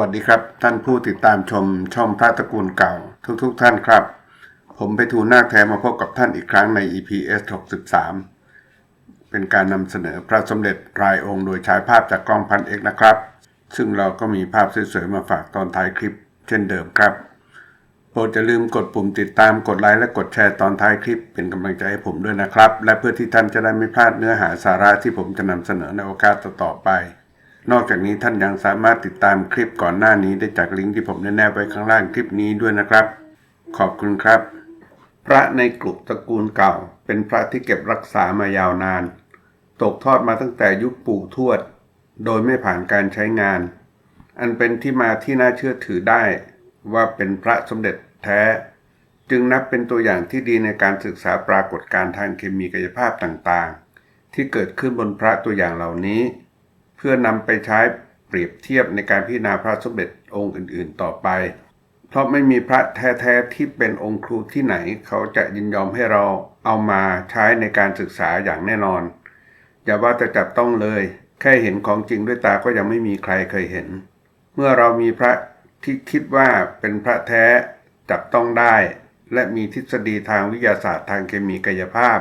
วัสดีครับ ท่านผู้ติดตามชมช่องพระตระกูลเก่าทุกๆทท่านครับ ผมไปทูลนาคแท้มาพบกับท่านอีกครั้งใน EPS 63 เป็นการนำเสนอพระสมเด็จรายองค์โดยใช้ภาพจากกล้องพันเอกนะครับ ซึ่งเราก็มีภาพสวยๆมาฝากตอนท้ายคลิป เช่นเดิมครับโปรดอย่าลืมกดปุ่มติดตามกดไลค์และกดแชร์ตอนท้ายคลิปเป็นกำลังใจให้ผมด้วยนะครับ และเพื่อที่ท่านจะได้ไม่พลาดเนื้อหาสาระที่ผมจะนำเสนอในโอกาสต่อๆไป นอกจากนี้ท่านยังสามารถติดตามคลิปก่อนหน้านี้ได้จากลิงก์ที่ผมแนบไว้ข้างล่างคลิปนี้ด้วยนะครับ ขอบคุณครับ พระในกลุ่มตระกูลเก่า เป็นพระที่เก็บรักษามายาวนาน ตกทอดมาตั้งแต่ยุคปู่ทวด โดยไม่ผ่านการใช้งาน อันเป็นที่มาที่น่าเชื่อถือได้ ว่าเป็นพระสมเด็จแท้ จึงนับเป็นตัวอย่างที่ดีในการศึกษาปรากฏการณ์ทางเคมีกายภาพต่างๆ ที่เกิดขึ้นบนพระตัวอย่างเหล่านี้ พื่อนำไปใช้เปรียบเทียบในการพิจารณาพระสมเด็จองค์อื่นๆต่อไป เพราะไม่มีพระแท้ๆที่เป็นองค์ครูที่ไหน เขาจะยินยอมให้เราเอามาใช้ในการศึกษาอย่างแน่นอน อย่าว่าแต่จับต้องเลย แค่เห็นของจริงด้วยตาก็ยังไม่มีใครเคยเห็น เมื่อเรามีพระที่คิดว่าเป็นพระแท้จับต้องได้ และมีทฤษฎีทางวิทยาศาสตร์ทางเคมีกายภาพ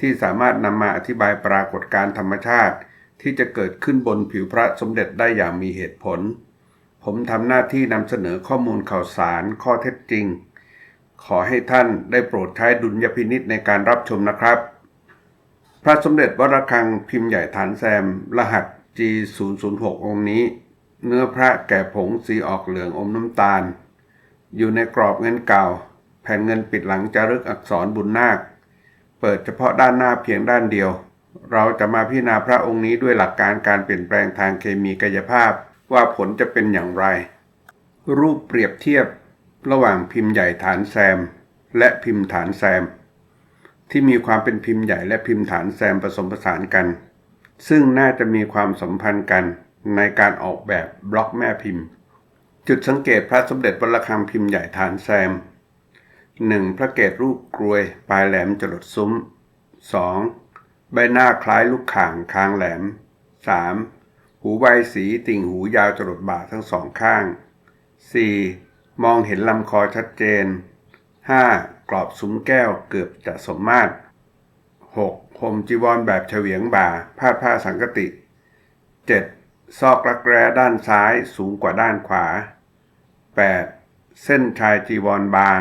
ที่สามารถนำมาอธิบายปรากฏการธรรมชาติ ที่จะเกิดขึ้นบนผิวพระสมเด็จได้อย่างมีเหตุผล ผมทำหน้าที่นำเสนอข้อมูลข่าวสารข้อเท็จจริง ขอให้ท่านได้โปรดใช้ดุลยพินิษในการรับชมนะครับ พระสมเด็จวัดระังพิมพ์ใหญ่ฐานแซม รหัส G006 องค์นี้ เนื้อพระแก่ผงสีออกเหลืองอมน้ำตาล อยู่ในกรอบเงินเก่า แผ่นเงินปิดหลังจารึกอักษรบุญนาค เปิดเฉพาะด้านหน้าเพียงด้านเดียว เราจะมาพิจารณาพระองค์นี้ด้วยหลักการการเปลี่ยนแปลงทางเคมีกายภาพ ว่าผลจะเป็นอย่างไร รูปเปรียบเทียบระหว่างพิมพ์ใหญ่ฐานแซม และพิมพ์ฐานแซม ที่มีความเป็นพิมพ์ใหญ่และพิมพ์ฐานแซมผสมผสานกัน ซึ่งน่าจะมีความสัมพันธ์กันในการออกแบบบล็อกแม่พิมพ์ จุดสังเกตพระสมเด็จวระฆังพิมพ์ใหญ่ฐานแซม 1. พระเกศรูปกรวยปลายแหลมจรดซุ้ม 2. ใบหน้าคล้ายลูกข่างคางแหลม 3. หูใบสีติ่งหูยาวจรดบ่าทั้งสองข้าง 4. มองเห็นลำคอชัดเจน 5. กรอบซุ้มแก้วเกือบจะสมมาตร 6. ห่มจีวรแบบเฉวียงบ่าพาดผ้าสังกติ 7. ซอกรักแร้ด้านซ้ายสูงกว่าด้านขวา 8. เส้นชายจีวรบาง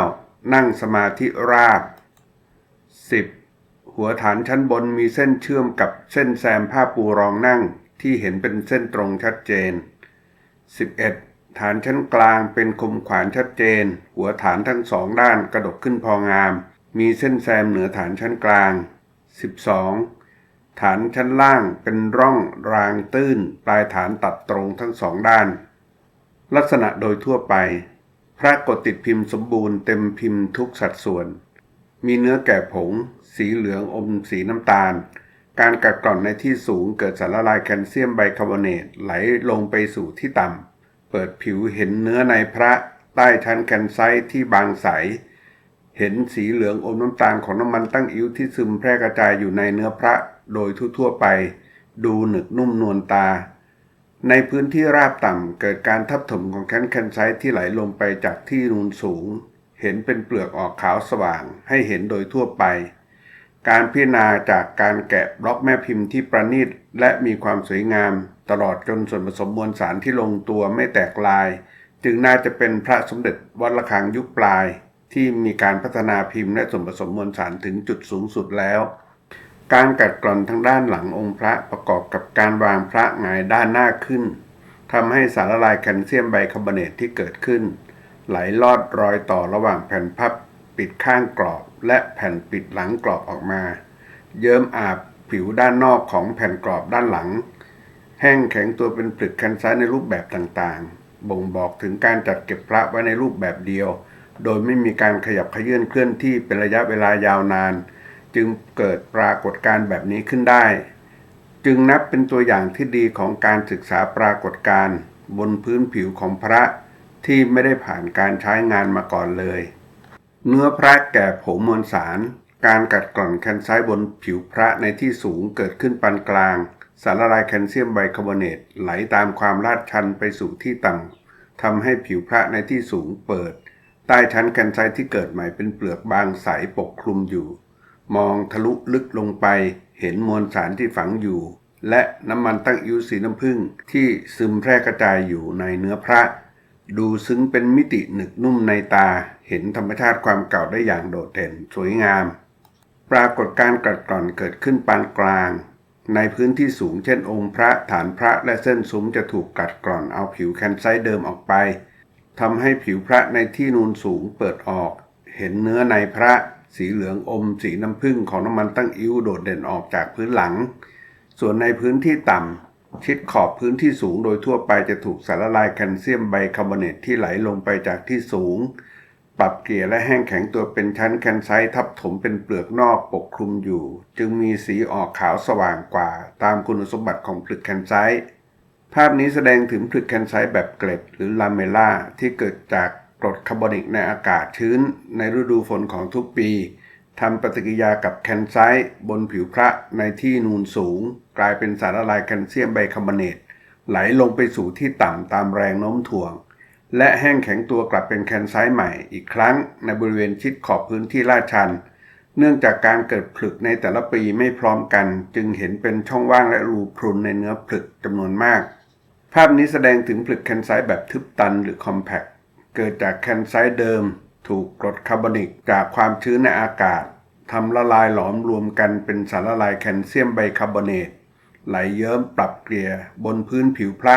9. นั่งสมาธิราบ 10. หัวฐานชั้นบนมีเส้นเชื่อมกับเส้นแซมผ้าปูรองนั่งที่เห็นเป็นเส้นตรงชัดเจน 11. ฐานชั้นกลางเป็นคมขวานชัดเจน หัวฐานทั้งสองด้านกระดกขึ้นพองาม มีเส้นแซมเหนือฐานชั้นกลาง 12. ฐานชั้นล่างเป็นร่องรางตื้น ปลายฐานตัดตรงทั้งสองด้าน ลักษณะโดยทั่วไป พระกดติดพิมพ์สมบูรณ์เต็มพิมพ์ทุกสัดส่วน มีเนื้อแก่ผง สีเหลืองอมสีน้ำตาล การกัดกร่อนในที่สูงเกิดสารละลายแคลเซียมไบคาร์บอเนตไหลลงไปสู่ที่ต่ำ เปิดผิวเห็นเนื้อในพระใต้ชั้นแคนไซต์ที่บางใส เห็นสีเหลืองอมน้ำตาลของน้ำมันตั้งอิ้วที่ซึมแพร่กระจายอยู่ในเนื้อพระโดยทั่วๆไป ดูหนึกนุ่มนวลตา ในพื้นที่ราบต่ำเกิดการทับถมของแคนแคนไซต์ที่ไหลลงไปจากที่นูนสูง เห็นเป็นเปลือกออกขาวสว่างให้เห็นโดยทั่วไป การพิจารณาจากการแกะบล็อกแม่พิมพ์ที่ประณีตและมีความสวยงาม ตลอดจนส่วนผสมมวลสารที่ลงตัวไม่แตกลาย จึงน่าจะเป็นพระสมเด็จวัดระฆังยุคปลาย ที่มีการพัฒนาพิมพ์และส่วนผสมมวลสารถึงจุดสูงสุดแล้ว การกัดกร่อนทางด้านหลังองค์พระประกอบกับการวางพระหงายด้านหน้าขึ้นทำให้สารละลายแคลเซียมไบคาร์บอเนตที่เกิดขึ้น ไหลลอดรอยต่อระหว่างแผ่นพับปิดข้างกรอบ และแผ่นปิดหลังกรอบออกมา เยิ้มอาบผิวด้านนอกของแผ่นกรอบด้านหลัง แห้งแข็งตัวเป็นปลึกคันซ้ายในรูปแบบต่างๆ บ่งบอกถึงการจัดเก็บพระไว้ในรูปแบบเดียว โดยไม่มีการขยับเขยื่อนเคลื่อนที่เป็นระยะเวลายาวนาน จึงเกิดปรากฏการณ์แบบนี้ขึ้นได้ จึงนับเป็นตัวอย่างที่ดีของการศึกษาปรากฏการณ์บนพื้นผิวของพระ ที่ไม่ได้ผ่านการใช้งานมาก่อนเลย เนื้อพระแก่ผงมวลสาร การกัดกร่อนแคนไซต์บนผิวพระในที่สูงเกิดขึ้นปานกลาง สารละลายแคลเซียมไบคาร์บอเนตไหลตามความลาดชันไปสู่ที่ต่ำทำให้ผิวพระในที่สูงเปิด ใต้ชั้นแคนไซต์ที่เกิดใหม่เป็นเปลือกบางใสปกคลุมอยู่ มองทะลุลึกลงไปเห็นมวลสารที่ฝังอยู่ และน้ำมันตั้งอิวสีน้ำผึ้งที่ซึมแพร่กระจายอยู่ในเนื้อพระ ดูซึ้งเป็นมิติหนึกนุ่มในตา เห็นธรรมชาติความเก่าได้อย่างโดดเด่นสวยงาม ปรากฏการกัดกร่อนเกิดขึ้นปานกลาง ในพื้นที่สูงเช่นองค์พระฐานพระและเส้นซุ้มจะถูกกัดกร่อนเอาผิวแคนไซเดิมออกไปทำให้ผิวพระในที่นูนสูงเปิดออก เห็นเนื้อในพระสีเหลืองอมสีน้ำผึ้งของน้ำมันตั้งอิ้วโดดเด่นออกจากพื้นหลัง ส่วนในพื้นที่ต่ำ ชิดขอบพื้นที่สูงโดยทั่วไปจะถูกสารละลายแคลเซียมไบคาร์บอเนตที่ไหลลงไปจากที่สูง ปรับเกลี่ยและแห้งแข็งตัวเป็นชั้นแคนไซต์ทับถมเป็นเปลือกนอกปกคลุมอยู่ จึงมีสีออกขาวสว่างกว่า ตามคุณสมบัติของผลึกแคนไซต์ภาพนี้แสดงถึงผลึกแคนไซต์แบบเกล็ดหรือลาเมล่าที่เกิดจากกรดคาร์บอนิกในอากาศชื้นในฤดูฝนของทุกปี ทำปฏิกิริยากับแคนไซต์บนผิวพระในที่นูนสูง กลายเป็นสารละลายแคลเซียมไบคาร์บอเนตไหลลงไปสู่ที่ต่ำตามแรงโน้มถ่วง และแห้งแข็งตัวกลับเป็นแคนไซต์ใหม่อีกครั้งในบริเวณชิดขอบพื้นที่ลาดชัน เนื่องจากการเกิดผลึกในแต่ละปีไม่พร้อมกัน จึงเห็นเป็นช่องว่างและรูพรุนในเนื้อผลึกจำนวนมาก ภาพนี้แสดงถึงผลึกแคนไซต์แบบทึบตันหรือคอมแพคเกิดจากแคนไซต์เดิม ถูกกรดคาร์บอนิกจากความชื้นในอากาศทำละลายหลอมรวมกันเป็นสารละลายแคลเซียมไบคาร์บอเนตไหลเยิ้มปรับเกลี่ยบนพื้นผิวพระ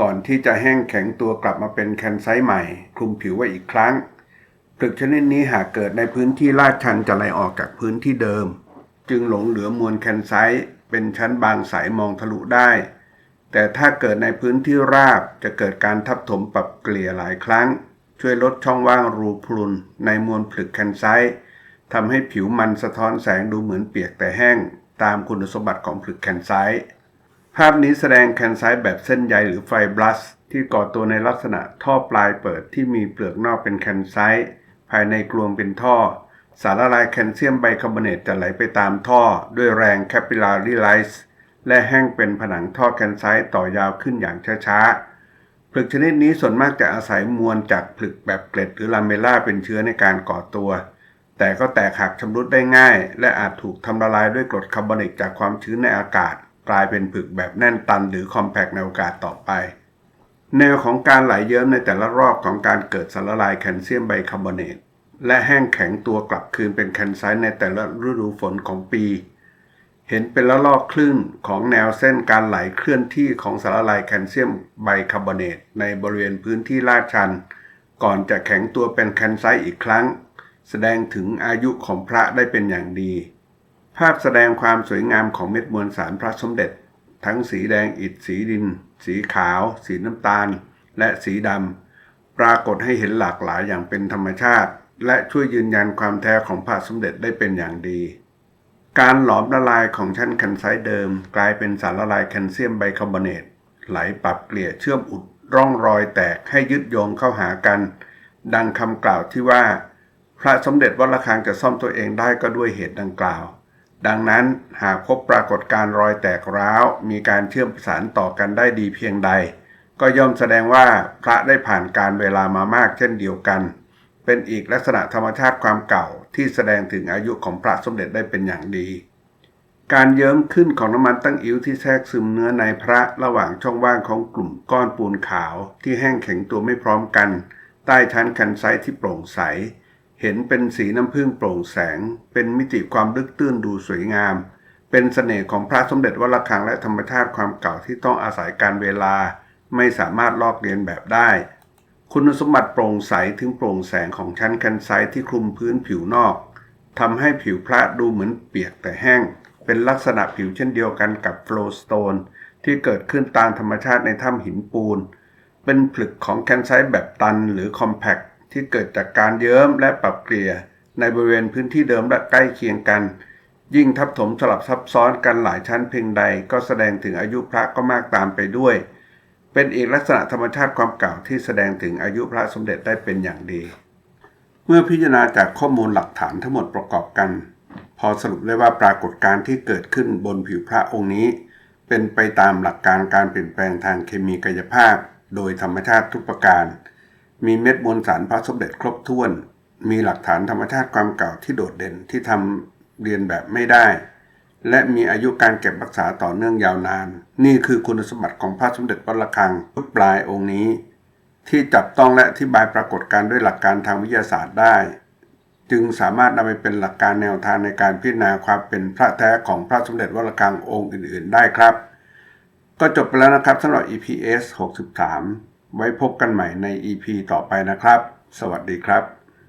ก่อนที่จะแห้งแข็งตัวกลับมาเป็นแคนไซต์ใหม่ คลุมผิวไว้อีกครั้งผลึกชนิดนี้หากเกิดในพื้นที่ลาดชันจะไหลออกจากพื้นที่เดิม จึงหลงเหลือมวลแคนไซต์เป็นชั้นบางใสมองทะลุได้ แต่ถ้าเกิดในพื้นที่ราบจะเกิดการทับถมปรับเกลี่ยหลายครั้ง ช่วยลดช่องว่างรูพรุน ในมวลผลึกแคนไซต์ทำให้ผิวมันสะท้อนแสงดูเหมือนเปียกแต่แห้ง ตามคุณสมบัติของผลึกแคนไซต์ภาพนี้แสดงแคนไซต์แบบเส้นใยหรือไฟบลัส ที่ก่อตัวในลักษณะท่อปลายเปิดที่มีเปลือกนอกเป็นแคนไซต์ภายในกลวงเป็นท่อ สารละลายแคลเซียมไบคาร์บอเนตจะไหลไปตามท่อ ด้วยแรงแคปิลารีไลซ์และแห้งเป็นผนังท่อแคนไซต์ต่อยาวขึ้นอย่างช้าๆ ผลึกชนิดนี้ส่วนมากจะอาศัยมวลจากผลึกแบบเกล็ดหรือลาเมล่าเป็นเชื้อในการก่อตัว แต่ก็แตกหักชำรุดได้ง่าย และอาจถูกทำละลายด้วยกรดคาร์บอนิกจากความชื้นในอากาศ กลายเป็นผลึกแบบแน่นตันหรือคอมแพกในโอกาสต่อไป แนวของการไหลเยิ้มในแต่ละรอบของการเกิดสารละลายแคลเซียมไบคาร์บอเนตและแห้งแข็งตัวกลับคืนเป็นแคนไซต์ในแต่ละฤดูฝนของปี เห็นเป็นละลอกคลื่นของแนวเส้นการไหลเคลื่อนที่ของสารละลายแคลเซียมไบคาร์บอเนตในบริเวณพื้นที่ลาดชัน ก่อนจะแข็งตัวเป็นแคนไซต์อีกครั้ง แสดงถึงอายุของพระได้เป็นอย่างดี ภาพแสดงความสวยงามของเม็ดมวลสารพระสมเด็จ ทั้งสีแดงอิฐสีดิน สีขาว สีน้ำตาล และสีดำปรากฏให้เห็นหลากหลายอย่างเป็นธรรมชาติ และช่วยยืนยันความแท้ของพระสมเด็จได้เป็นอย่างดี การหลอมละลายของชั้นแคนไซต์เดิม กลายเป็นสารละลายแคลเซียมไบคาร์บอเนตไหลปรับเกลี่ยเชื่อมอุดร่องรอยแตกให้ยึดโยงเข้าหากัน ดังคำกล่าวที่ว่า พระสมเด็จวัดระฆังจะซ่อมตัวเองได้ก็ด้วยเหตุดังกล่าว ดังนั้นหากพบปรากฏการณ์รอยแตกร้าว มีการเชื่อมประสานต่อกันได้ดีเพียงใด ก็ย่อมแสดงว่าพระได้ผ่านการเวลามามากเช่นเดียวกัน เป็นอีกลักษณะธรรมชาติความเก่า ที่แสดงถึงอายุของพระสมเด็จได้เป็นอย่างดี การเยิ้มขึ้นของน้ำมันตั้งอิ้วที่แทรกซึมเนื้อในพระระหว่างช่องว่างของกลุ่มก้อนปูนขาว ที่แห้งแข็งตัวไม่พร้อมกัน ใต้ชั้นแคนไซที่โปร่งใส เห็นเป็นสีน้ำผึ้งโปร่งแสง เป็นมิติความลึกตื้นดูสวยงาม เป็นเสน่ห์ของพระสมเด็จวัดระฆังและธรรมชาติความเก่าที่ต้องอาศัยการเวลา ไม่สามารถลอกเลียนแบบได้ คุณสมบัติโปร่งใสถึงโปร่งแสงของชั้นแคนไซต์ที่คลุมพื้นผิวนอกทำให้ผิวพระดูเหมือนเปียกแต่แห้ง เป็นลักษณะผิวเช่นเดียวกันกับโฟลสโตนที่เกิดขึ้นตามธรรมชาติในถ้ำหินปูน เป็นผลึกของแคนไซต์แบบตันหรือคอมแพคที่เกิดจากการเยิ้มและปรับเกลี่ย ในบริเวณพื้นที่เดิมและใกล้เคียงกัน ยิ่งทับถมสลับซับซ้อนกันหลายชั้นเพียงใดก็แสดงถึงอายุพระก็มากตามไปด้วย เป็นอีกลักษณะธรรมชาติความเก่าที่แสดงถึงอายุพระสมเด็จได้เป็นอย่างดี เมื่อพิจารณาจากข้อมูลหลักฐานทั้งหมดประกอบกัน พอสรุปได้ว่าปรากฏการณ์ที่เกิดขึ้นบนผิวพระองค์นี้ เป็นไปตามหลักการการเปลี่ยนแปลงทางเคมีกายภาพ โดยธรรมชาติทุกประการ มีเม็ดมวลสารพระสมเด็จครบถ้วน มีหลักฐานธรรมชาติความเก่าที่โดดเด่นที่ทำเรียนแบบไม่ได้ และมีอายุการเก็บรักษาต่อเนื่องยาวนาน นี่คือคุณสมบัติของพระสมเด็จวัดระฆังชุดปลายองค์นี้ ที่จับต้องและอธิบายปรากฏการณ์ด้วยหลักการทางวิทยาศาสตร์ได้ จึงสามารถนำไปเป็นหลักการแนวทางในการพิจารณาความเป็นพระแท้ของพระสมเด็จวัดระฆังองค์อื่น ๆ ได้ครับ ก็จบไปแล้วนะครับสำหรับ EPS 63 ไว้พบกันใหม่ใน EP ต่อไปนะครับ สวัสดีครับ